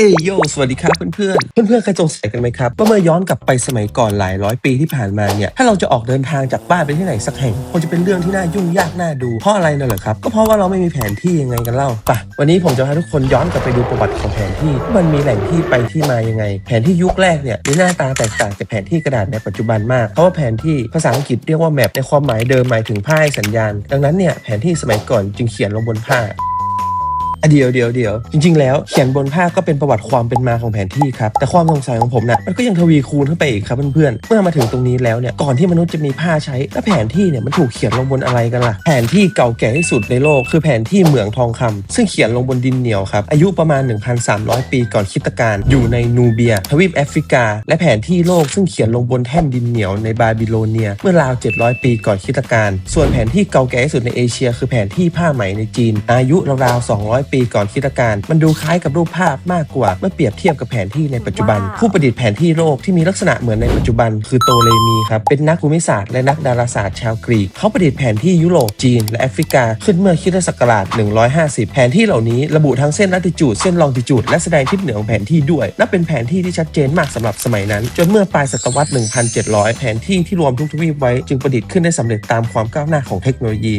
เอยโย สวัสดีครับเพื่อนๆ เพื่อนๆ เคยสงสัยกันไหมครับว่าเมื่อย้อนกลับไปสมัยก่อนหลายร้อยปีที่ผ่านมาเนี่ย ถ้าเราจะออกเดินทางจากบ้านไปที่ไหนสักแห่งคงจะเป็นเรื่องที่น่ายุ่งยากน่าดู เพราะอะไรน่ะเหรอครับ ก็เพราะว่าเราไม่มีแผนที่ยังไงกันเล่าปะวันนี้ผมจะพาทุกคนย้อนกลับไปดูประวัติของแผนที่ว่ามันมีแหล่งที่ไปที่มายังไง แผนที่ยุคแรกเนี่ยมีหน้าตาแตกต่างจากแผนที่กระดาษในปัจจุบันมากเพราะว่าแผนที่ภาษาอังกฤษเรียกว่าแมปในความหมายเดิมหมายถึงผ้าสัญญาณ ดังนั้นเนี่ยแผนที่สมัยก่อนจึงเขียนลงบนผ้า อะเดี๋ยวเดี๋ยวเดี๋ยวจริง ๆ แล้วเขียนบนผ้าก็เป็นประวัติความเป็นมาของแผนที่ครับแต่ความสงสัยของผมนะ่ะมันก็ยังทวีคูณขึ้นไปอีกครับเพื่อนๆเมื่อมาถึงตรงนี้แล้วเนี่ยก่อนที่มนุษย์จะมีผ้าใช้แล้วแผนที่เนี่ยมันถูกเขียนลงบนอะไรกันล่ะ แผนที่เก่าแก่ที่สุดในโลกคือแผนที่เหมืองทองคำซึ่งเขียนลงบนดินเหนียวครับอายุประมาณ 1,300 ปีก่อนคริสตกาลอยู่ในนูเบีย ทวีปแอฟริกา และแผนที่โลกซึ่งเขียนลงบนแท่นดินเหนียวในบาบิโลเนีย เมื่อราว 700 ปีก่อนคริสตกาลส่วนแผนที่เก่าแก่ที่สุดในเอเชีย คือแผนที่ผ้าไหมในจีน อายุราวๆ200ปีก่อนคริสตกาลมันดูคล้ายกับรูปภาพมากกว่าเมื่อเปรียบเทียบกับแผนที่ในปัจจุบันว้าวผู้ประดิษฐ์แผนที่โลกที่มีลักษณะเหมือนในปัจจุบัน คือโตเลมีครับเป็นนักภูมิศาสตร์และนักดาราศาสตร์ชาวกรีกเขาประดิษฐ์แผนที่ยุโรปจีน และแอฟริกาขึ้นเมื่อคริสตศักราช 150 แผนที่เหล่านี้ระบุทั้งเส้นลัติจูดเส้นลองติจูดและแสดงทิศเหนือของแผนที่ด้วยนับเป็นแผนที่ที่ชัดเจนมากสำหรับสมัยนั้น จนเมื่อปลายศตวรรษ 1700 แผนที่ที่รวมทุกทวีปไว้จึงประดิษฐ์ขึ้นได้สำเร็จตามความก้าวหน้าของเทคโนโลยี